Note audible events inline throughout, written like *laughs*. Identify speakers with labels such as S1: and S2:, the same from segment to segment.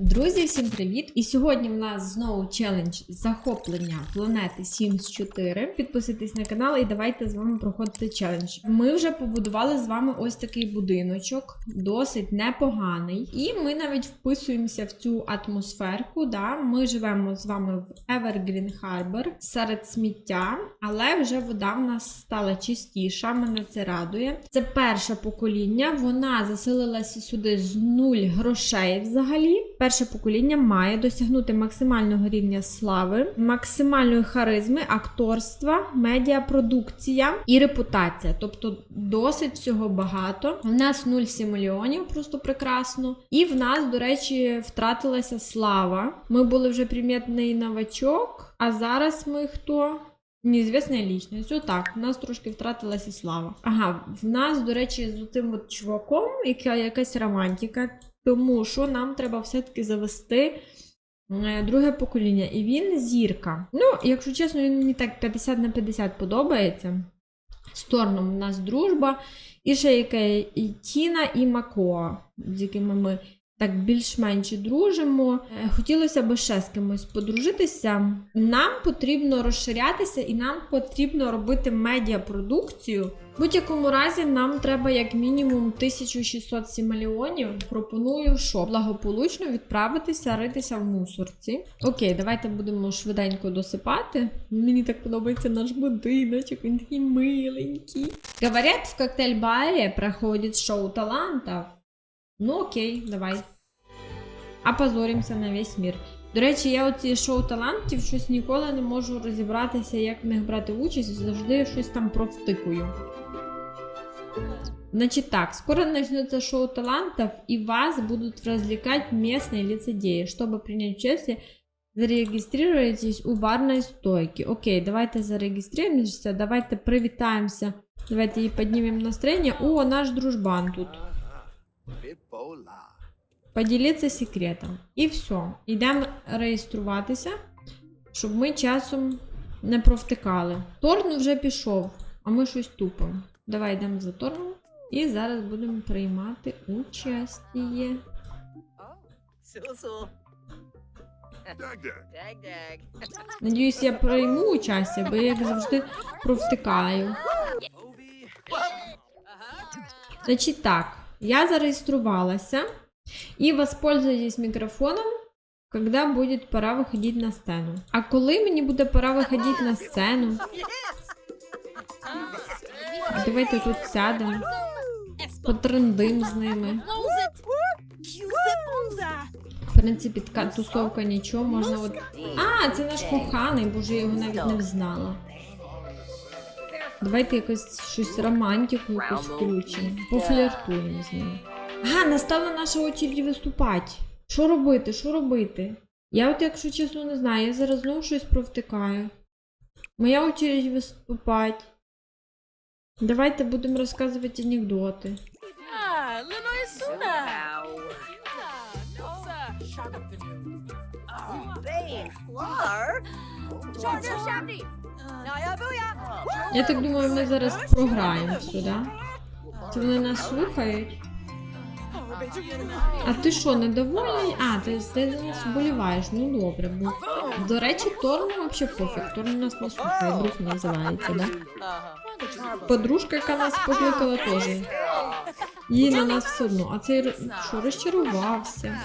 S1: Друзі, всім привіт! І сьогодні в нас знову челендж захоплення планети Sims 4. Підписуйтесь на канал і давайте з вами проходити челендж. Ми вже побудували з вами ось такий будиночок, досить непоганий. І ми навіть вписуємося в цю атмосферку. Да? Ми живемо з вами в Evergreen Harbor серед сміття, але вже вода в нас стала чистіша. Мене це радує. Це перше покоління. Вона заселилася сюди з нуль грошей взагалі. Перше покоління має досягнути максимального рівня слави, максимальної харизми, акторства, медіапродукція і репутація. Тобто досить всього багато. У нас 0 мільйонів, просто прекрасно. І в нас, до речі, втратилася слава. Ми були вже примітний новачок, а зараз ми хто? Неізвісна лічність. Отак, у нас трошки втратилася слава. Ага, в нас, до речі, з цим от чуваком, яка якась романтика. Тому що нам треба все-таки завести е, друге покоління. І він зірка. Ну, якщо чесно, він мені так 50 на 50 подобається. З Торном у нас дружба. І ще яке і Тіна, і Макоа, з якими ми так більш-менш дружимо. Е, Хотілося б ще з кимось подружитися. Нам потрібно розширятися і нам потрібно робити медіапродукцію. В будь-якому разі нам треба як мінімум 1600 сімаліонів. Пропоную, що благополучно відправитися ритися в мусорці. Окей, давайте будемо швиденько досипати. Мені так подобається наш будиночок, він такий миленький. Говорять, в коктейль-барі проходить шоу талантів. Ну окей, давай. Опозорімося на весь мір. До речі, я оці шоу талантів щось ніколи не можу розібратися, як в них брати участь, завжди щось там провтикую. Значит так, скоро начнется шоу талантов, и вас будут развлекать местные лицедеи. Чтобы принять участие, зарегистрируйтесь у барной стойки. Окей, давайте зарегистрируемся, давайте привітаємося. Давайте їй піднімемо настроєння. О, наш дружбан тут. Поділитися секретом. І все. Йдемо реєструватися, щоб ми часом не провтикали. Торн вже пішов, а ми щось тупимо. Давай йдемо за Торном. І зараз будемо приймати участь. Надіюсь, я прийму участь, бо я як завжди провтикаю. Значить так, я зареєструвалася і воспользуйтесь мікрофоном, когда буде пора виходити на сцену. А коли мені буде пора виходити на сцену? Давайте тут сядемо, потрендим з ними. В принципі, така тусовка нічого, можна от. А, це наш коханий, боже, я його навіть не взнала. Давайте якось щось романтику якусь включимо. Пофліртуємо з ним. Ага, настала наша очередь виступати. Що робити? Що робити? Я от, якщо чесно, не знаю, я зараз знову щось провтикаю. Моя очередь виступати. Давайте будемо розказувати анекдоти. Я так думаю, ми зараз програємо сюди. Це вони нас слухають. А ти що, недовольний? А, ти, ти за нас вболіваєш. Ну добре. Бо... До речі, Торну взагалі пофіг. Торн нас не слухає, друг називається, да? Подружка, яка нас покликала теж. Їй на нас все одно. А цей що розчарувався.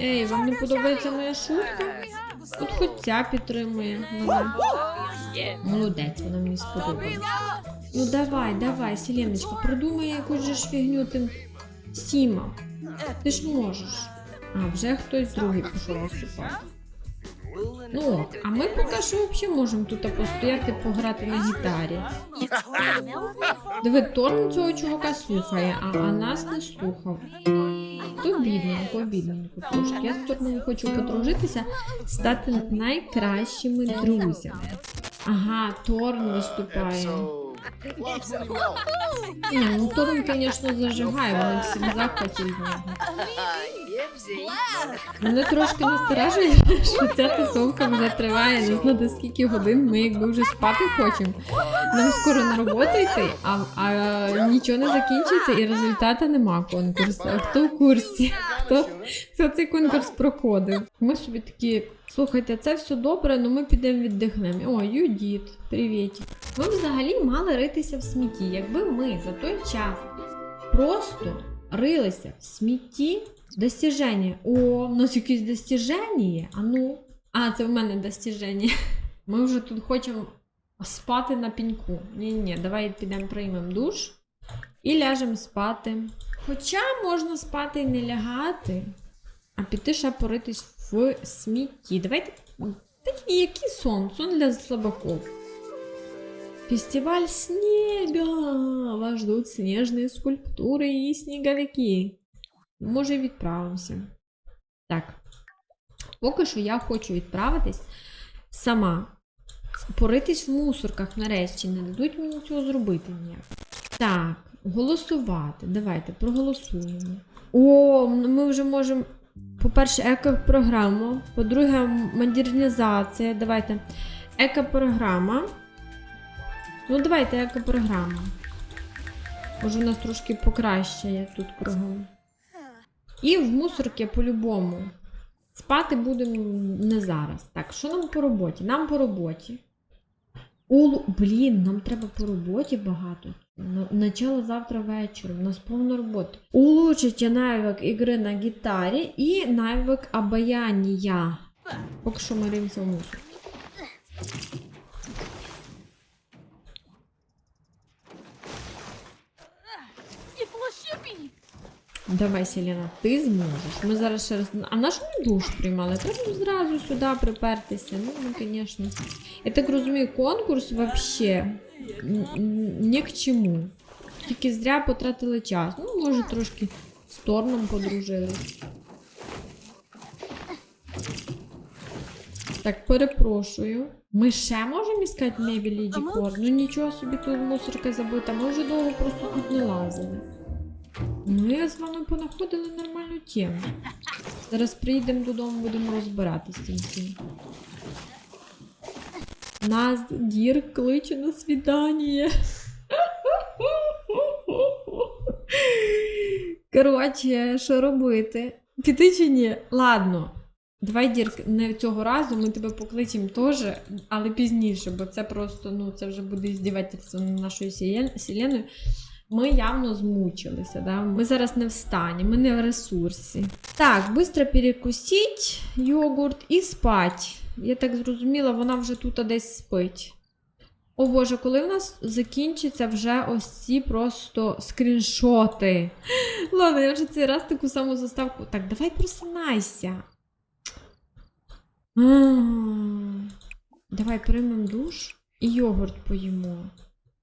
S1: Ей, вам не подобається моя шутка? От хоч ця підтримує мене. Молодець, вона мені сподобалась. Ну давай, давай, Селеночка, придумай якусь же ж фігню тим Сімам. Ти ж можеш. А, вже хтось другий пішов виступати. Ну а ми поки що взагалі можемо тут постояти, пограти на гітарі. Диви, Торн цього чувака слухає, а, а нас не слухав. То бідненько, бідненько трошки. Я з Торном хочу подружитися, стати найкращими друзями. Ага, Торн виступає. Ні, ну то він, звісно, зажигає, вони всі в захваті від нього. Мене трошки насторожує, що ця тусовка вже триває не знаю скільки годин. Ми якби вже спати хочемо. Нам скоро на роботу йти, а, а нічого не закінчується і результату нема конкурсу. А хто в курсі? Хто, хто цей конкурс проходив? Ми собі такі. Слухайте, це все добре, але ми підемо віддихнемо. О, Юдіт, привіт. Ми взагалі мали ритися в смітті. Якби ми за той час просто рилися в смітті, достіження. О, у нас якісь достіження. А ну. А, це в мене достіження. Ми вже тут хочемо спати на піньку. Ні-ні, давай підемо приймемо душ і ляжемо спати. Хоча можна спати і не лягати, а піти ще поритись в смітті. Давайте. Такий, який сон? Сон для слабаков. Фестиваль снега! Вас ждут снежные скульптури і сніговики. Може, відправимося. Так. Поки що я хочу відправитись сама. Поритись в мусорках нарешті. Не дадуть мені цього зробити ніяк. Так, голосувати. Давайте проголосуємо. О, ми вже можемо. По-перше, еко-програма. По-друге, модернізація. Давайте. Еко-програма. Ну, давайте еко-програма. Може, у нас трошки покращає тут кругом. І в мусорки по-любому. Спати будемо не зараз. Так, що нам по роботі? Нам по роботі. Улу... Блін, нам треба по роботі багато. На- Начало завтра вечером, У нас полно работы. Улучшите навик ігри на гітарі і навик обаяння. Поки що ми римося мусор. Давай, Селена, ти зможеш. Ми зараз ще раз. А на що ми душ приймали? Треба зразу сюди припертися. Ну, ну, звісно. Я так розумію, конкурс вообще ні к чому. Тільки зря потратили час. Ну, може, трошки з Торном подружились. Так, перепрошую. Ми ще можемо іскати мебель і декор? Ну нічого собі тут мусорка забита. Ми вже довго просто тут не лазили. Ми з вами понаходили нормальну тему. Зараз приїдемо додому, будемо розбиратися з цим. Нас Дір кличе на свідання. Коротше, що робити? Піти чи ні? Ладно. Давай, Дірк, не цього разу ми тебе покличемо теж, але пізніше, бо це просто, ну, це вже буде здівательство нашою сіленою. Ми явно змучилися, да? ми зараз не в стані, ми не в ресурсі. Так, швидко перекусіть йогурт і спать. Я так зрозуміла, вона вже тут десь спить. О Боже, коли в нас закінчаться вже ось ці просто скріншоти. Ладно, я вже цей раз таку саму заставку. Так, давай просинайся. Давай приймемо душ і йогурт поїмо.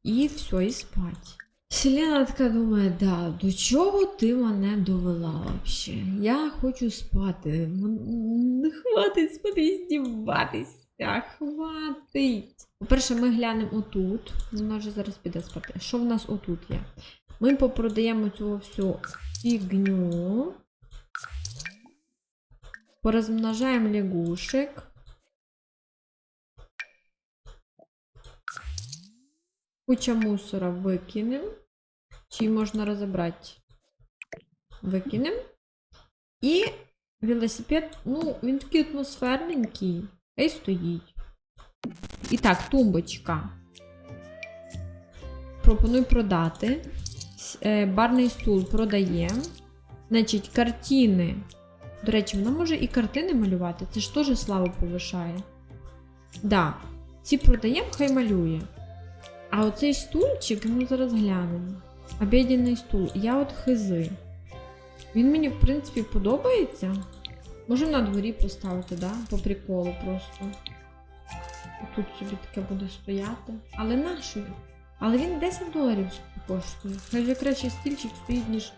S1: І все, і спать. Селена така думає, да, до чого ти мене довела взагалі? Я хочу спати. Не хватить спати здіватися. Хватить. По-перше, ми глянемо отут. Вона вже зараз піде спати. Що в нас отут є? Ми попродаємо цю всю фігню. Порозмножаємо лягушек. Куча мусора викинемо. Чи можна розібрати? Викинемо. І велосипед, ну, він такий атмосферненький. Хай стоїть. І так, тумбочка. Пропоную продати. Е, Барний стул продаємо. Значить, картини. До речі, вона може і картини малювати. Це ж теж славу повишає. Да. Ці продаємо, хай малює. А оцей стульчик, ну зараз глянемо. Обіденний стул. Я от хизи. Він мені, в принципі, подобається. Можемо на дворі поставити, да? По приколу просто. Тут собі таке буде стояти. Але нащо? Але він 10 доларів коштує. Хай вже краще стільчик стоїть, ніж,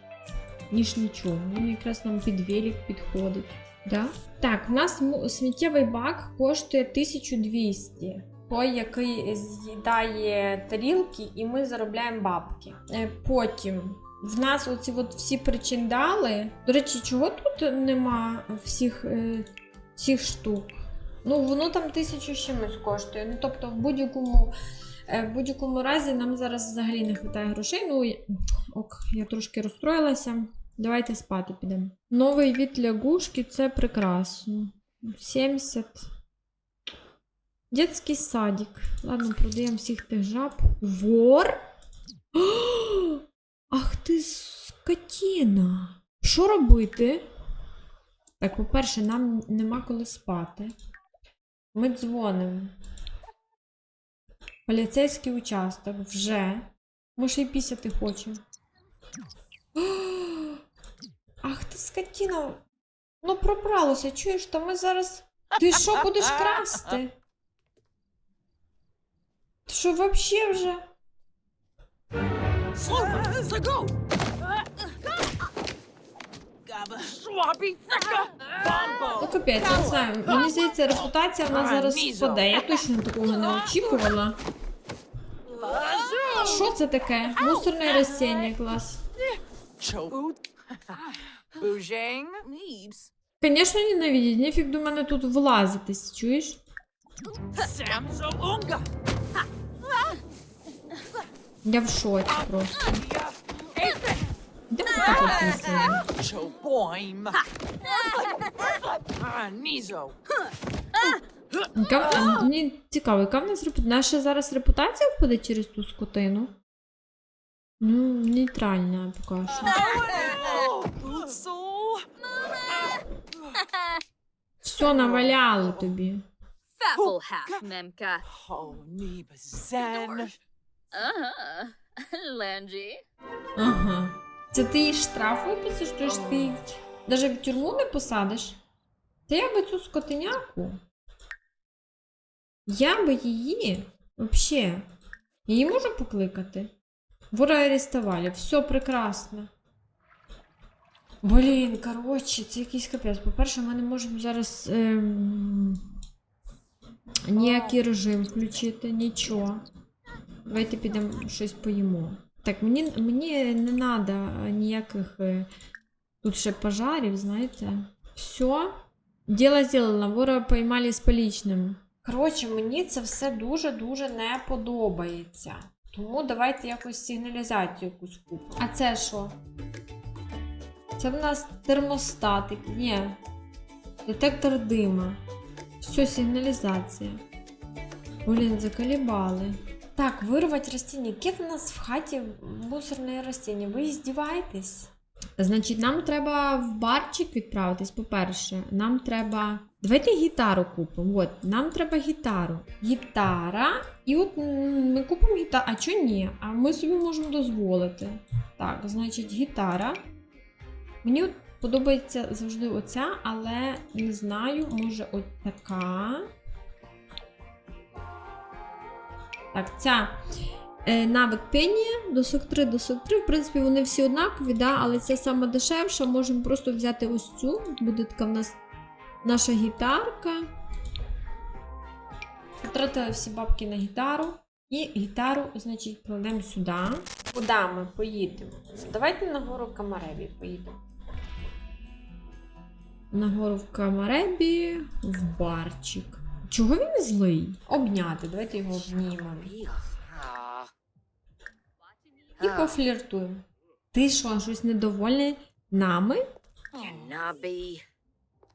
S1: ніж нічого. Він якраз нам під велик підходить. Да? Так, у нас сміттєвий бак коштує 1200. Той, який з'їдає тарілки, і ми заробляємо бабки. Е, Потім в нас оці от всі причиндали. До речі, чого тут нема всіх, е, всіх штук? Ну, воно там тисячу чимось коштує. Ну, тобто, в будь-якому. е, В будь-якому разі нам зараз взагалі не вистачає грошей. Ну, ок, я трошки розстроїлася. Давайте спати підемо. Новий від лягушки це прекрасно. 70. Детський садик. Ладно, продаємо всіх тих жаб. Вор? *gasps* Ах ти скотіна. Що робити? Так, по-перше, нам нема коли спати. Ми дзвонимо. Поліцейський участок вже. Ми ще й пісяти хочемо. *gasps* Ах ти скотіна. Ну пробралося, чуєш, то ми зараз. Ти що будеш красти? Що вообще вже? Ну капець, я не знаю. Мені здається, репутація в нас зараз спаде. Я точно такого не очікувала. Що це таке? Мусорне растіння, клас. Звісно, ненавидіть, ніфіг до мене тут влазитись, чуєш? Я в шоці просто. Де. Яка- Мені цікаво, яка в нас репутація? Наша зараз репутація впаде через ту скотину? Ну, нейтральна поки що. Все наваляли тобі.
S2: Faffle half, Memka.
S3: Oh, Neba Zen.
S2: Uh-huh. *laughs*
S1: Ага. Це ти їй штраф виписиш, то ж ти її навіть в тюрму не посадиш. Та я би цю скотиняку. Я би її вообще. Її можу покликати? Вора арестували, все прекрасно. Блін, коротше, це якийсь капець. По-перше, ми не можемо зараз ем... ніякий режим включити, нічого. Давайте підемо щось поїмо. Так, мені, мені не треба ніяких е, тут ще пожарів, знаєте. Все. Діло зроблено, вора поймали з полічним. Коротше, мені це все дуже-дуже не подобається. Тому давайте якусь сигналізацію якусь купимо. А це що? Це в нас термостатик. Ні. Детектор дима. Все, сигналізація. Блін, заколебали. Так, вирвати растіння. Яке в нас в хаті мусорне растіння? Ви здіваєтесь? Значить, нам треба в барчик відправитись, по-перше. Нам треба. Давайте гітару купимо. От, нам треба гітару. Гітара. І от ми купимо гітару. А чого ні? А ми собі можемо дозволити. Так, значить, гітара. Мені от подобається завжди оця, але не знаю, може от така. Так, ця е, навик пені до 43 до 43. В принципі, вони всі однакові, да? але це саме дешевша. Можемо просто взяти ось цю. Буде така в нас наша гітарка. Потратили всі бабки на гітару. І гітару, значить, кладемо сюди. Куди ми поїдемо? Давайте на гору Камаребі поїдемо. На гору в Камаребі в барчик. Чого він злий? Обняти. Давайте його обнімемо.
S3: Ah.
S1: І пофліртуємо. Ти що, щось недовольний нами?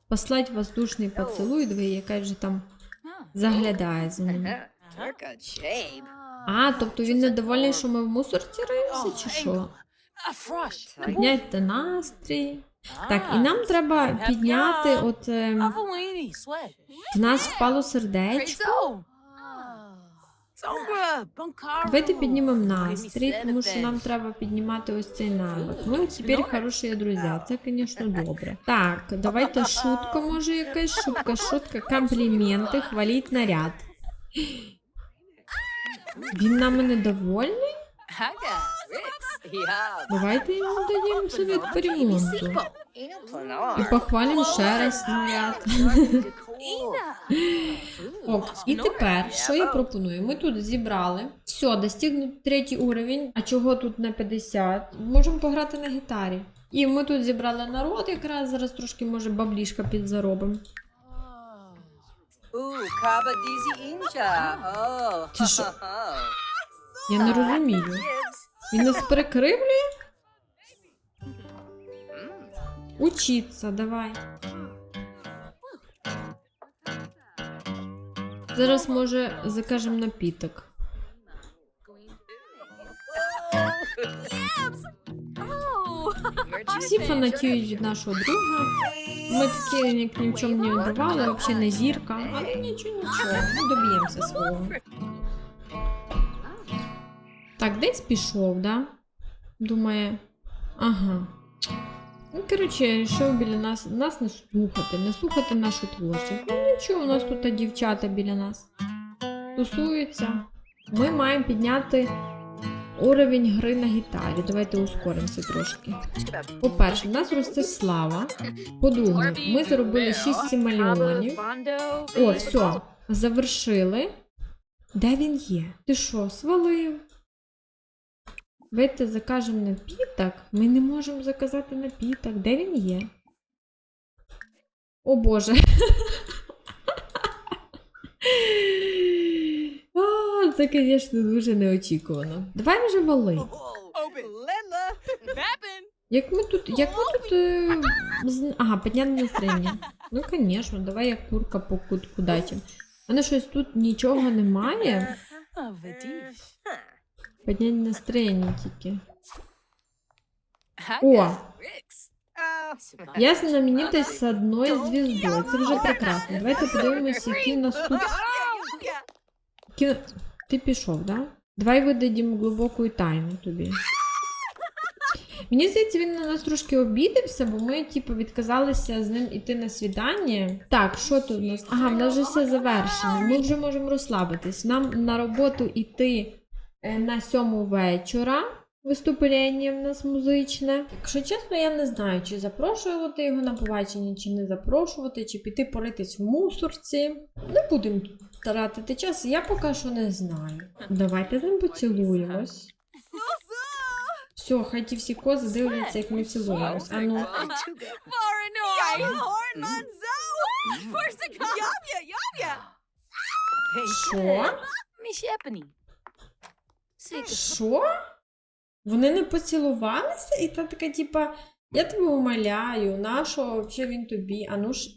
S1: Послать воздушний поцілуй, диви, яка вже там заглядає за ним. А, тобто він недовольний, що ми в мусорці риємося, чи що? Підняти настрій. Так, і нам треба підняти, от ем,
S3: Avalini sweat.
S1: в нас впало сердечко.
S3: Sombra, Bunkara.
S1: Давайте піднімемо настрій, тому що нам треба піднімати ось цей навик. Ми тепер хороші друзі, це, звісно, добре. Так, давайте шутка, може якась шутка, шутка, компліменти, хваліть наряд. Він нами недовольний? Давайте йому дадімо совет по ремонту. І похвалимо ще раз наряд. Ок, і тепер, що я пропоную? Ми тут зібрали. Все, достигнув третій уровень. А чого тут на 50? Можемо пограти на гітарі. І ми тут зібрали народ, якраз зараз трошки, може, баблішка підзаробимо. Ти що? Я не розумію. Він нас перекривлює? Учиться, давай. Зараз, може, закажемо напіток. Всі фанатіють від нашого друга. Ми такі ні, ні в чому не вбивали, взагалі не зірка. Але нічого, нічого, ми доб'ємося свого. Так, десь пішов, да? Думає. Ага. Ну, коротше, вирішив біля нас, нас не слухати, не слухати нашу творчість. Ну нічого, у нас тут дівчата біля нас тусуються. Ми маємо підняти уровень гри на гітарі. Давайте ускоримося трошки. По-перше, в нас росте слава. По-друге, ми заробили 6 сімальйонів. О, все, завершили. Де він є? Ти що, свалив? Давайте закажемо напіток. Ми не можемо заказати напіток. Де він є? О Боже. А, це, звісно, дуже неочікувано. Давай вже вали. Як ми тут. Як ми тут. Е, ага, підняти настроєння. Ну, звісно, давай як курка по кутку дачі. У мене щось тут нічого немає. Підняти настроєння тільки.
S3: О.
S1: Я знаменитость з одною звіздою. Це вже прекрасно. Давайте подивимося, які в нас тут. Ти пішов, да? Давай видадімо глибоку тайну тобі. Мені здається, він на нас трошки обідався, бо ми, типу, відказалися з ним іти на свідання. Так, що тут у нас? Ага, в нас вже все завершено. Ми вже можемо розслабитись. Нам на роботу йти на сьому вечора. Виступлення в нас музичне. Якщо чесно, я не знаю, чи запрошувати його на побачення, чи не запрошувати, чи піти поритись в мусорці. Не будемо тратити час, я поки що не знаю. Давайте з ним поцілуємось. Все, хай ті всі кози дивляться, як ми цілуємось. А ну, що? Що? Вони не поцілувалися? І та така, типа, я тебе умоляю, нашого взагалі він тобі? А ну ж.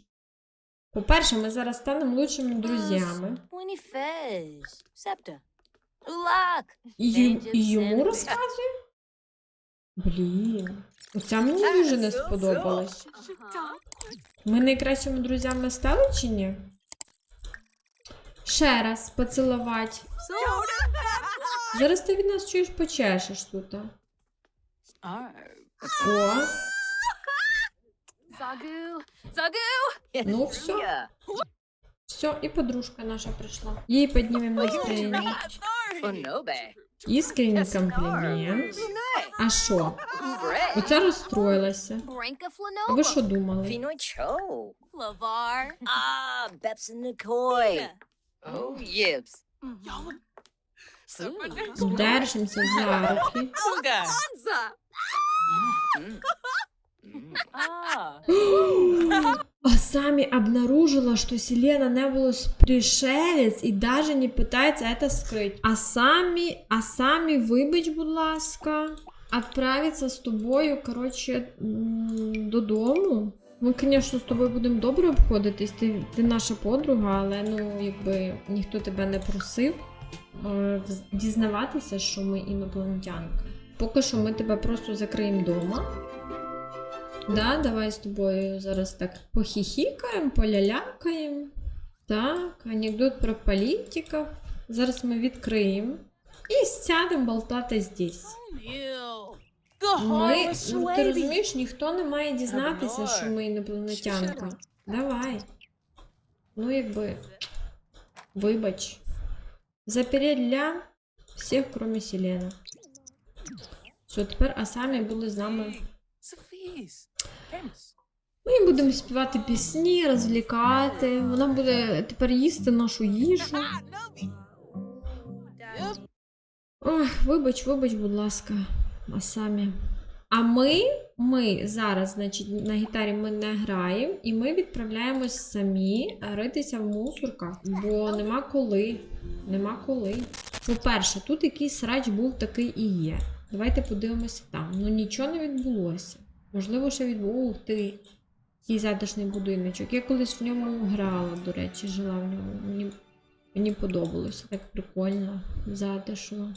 S1: По-перше, ми зараз станемо лучшими друзями. І, і йому розказує? Блін. Оця мені дуже не сподобалась. Ми найкращими друзями стали чи ні? Ще раз поцілувати. Зараз ти від нас чуєш почешеш тут. а. О,
S2: Zagu.
S1: Ну.
S3: Yeah.
S1: все, і подружка наша прийшла. Їй піднімемо настроєння.
S3: Funobe.
S1: Іскренній комплімент. А що?
S3: Ubre.
S1: Оця розстроїлася. А ви що думали?
S3: Finoi Cho.
S2: Lavar.
S3: Ah, Beps and Nikoi. Oh, yips.
S1: Держимося за руки. А сами обнаружила, что Селена Небулус пришелец и даже не пытается это скрыть. А самі, а самі, вибач, будь ласка, відправиться з тобою, коротше, м, додому. Ми, звісно, з тобою будемо добре обходитись. Ти, ти наша подруга, але ну, якби ніхто тебе не просив е, вз- дізнаватися, що ми інопланетянка. Поки що ми тебе просто закриємо вдома. Да, давай з тобою зараз так похіхікаємо, полялякаємо. Так, анекдот про політиків. Зараз ми відкриємо. І сядемо болтати здесь. Ми, ну, ти розумієш, ніхто не має дізнатися, що ми інопланетянка. Давай. Ну, якби. Вибач. Запереть для всіх, кроме Селена. Все, тепер Асамі буде з нами. Ми будемо співати пісні, розвлікати. Вона буде тепер їсти нашу їжу. Ох, вибач, вибач, будь ласка, а самі. А ми, ми зараз, значить, на гітарі ми не граємо, і ми відправляємось самі ритися в мусорках, бо нема коли. Нема коли. По-перше, тут якийсь срач був такий і є. Давайте подивимося там. Ну нічого не відбулося. Можливо, ще відбув Ух ти. Який затишний будиночок. Я колись в ньому грала, до речі, жила в ньому. Мені, мені подобалося. Так прикольно, затишно.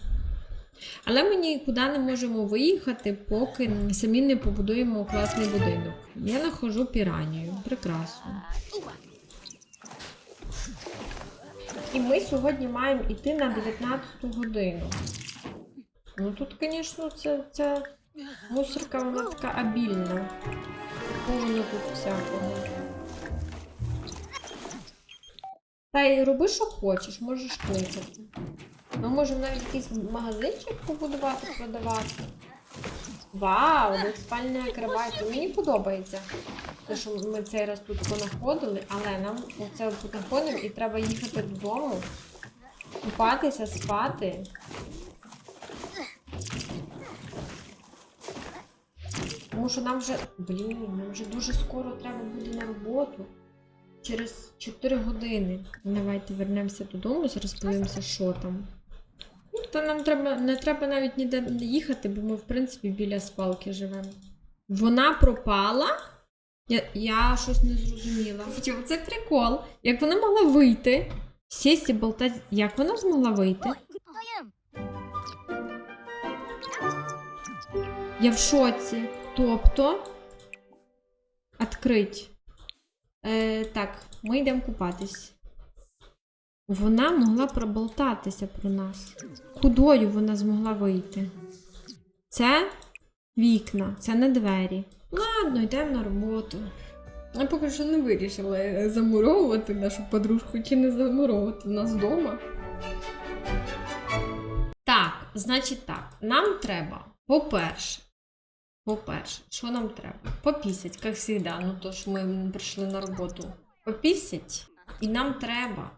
S1: Але ми нікуди не можемо виїхати, поки самі не побудуємо класний будинок. Я нахожу піранію. Прекрасно. І ми сьогодні маємо йти на 19 годину. Ну тут, звісно, це, ця мусорка вона така обільна. Повно тут всякого. Та й роби, що хочеш, можеш кликати. Ми можемо навіть якийсь магазинчик побудувати, продавати. Вау, двоспальна кровать. Мені подобається. Те, що ми цей раз тут понаходили, але нам оце понаходимо і треба їхати додому, купатися, спати. Тому що нам вже, блін, нам вже дуже скоро треба буде на роботу. Через 4 години. Давайте вернемося додому, зараз подивимося, що там. Ну, то нам треба, не треба навіть ніде їхати, бо ми, в принципі, біля спалки живемо. Вона пропала. Я, я щось не зрозуміла. Це прикол? Як вона могла вийти? Сісти, болтати. Як вона змогла вийти? Я в шоці. Тобто. Открить. Е, так, ми йдемо купатись. Вона могла проболтатися про нас. Кудою вона змогла вийти? Це вікна, це не двері. Ладно, йдемо на роботу. Я поки що не вирішила е, замуровувати нашу подружку чи не замуровувати нас вдома. Так, значить так, нам треба, по-перше, по-перше, що нам треба? Попісять, як завжди. Ну то ж ми прийшли на роботу. Попісять, і нам треба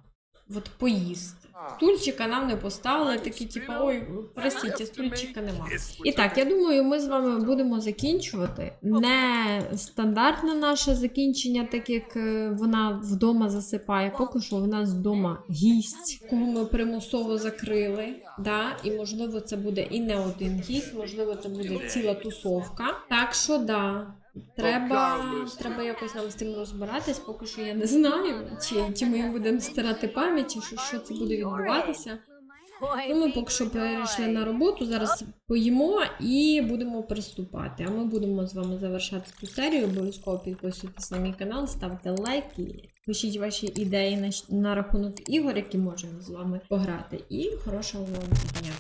S1: от поїсти. Стульчика нам не поставили, такі, типу, ой, простіть, стульчика нема. І так, я думаю, ми з вами будемо закінчувати. Не стандартне наше закінчення, так як е, вона вдома засипає. Поки що в нас вдома гість, кого ми примусово закрили. Да? І можливо, це буде і не один гість, можливо, це буде ціла тусовка. Так що да. Треба, треба якось нам з цим розбиратись, поки що я не знаю, чи, чи ми будемо стирати пам'ять, чи що, що це буде відбуватися. Ну, ми поки що перейшли на роботу, зараз поїмо і будемо приступати. А ми будемо з вами завершати цю серію. Обов'язково підписуйтесь на мій канал, ставте лайки, пишіть ваші ідеї на, на рахунок ігор, які можемо з вами пограти. І хорошого вам дня!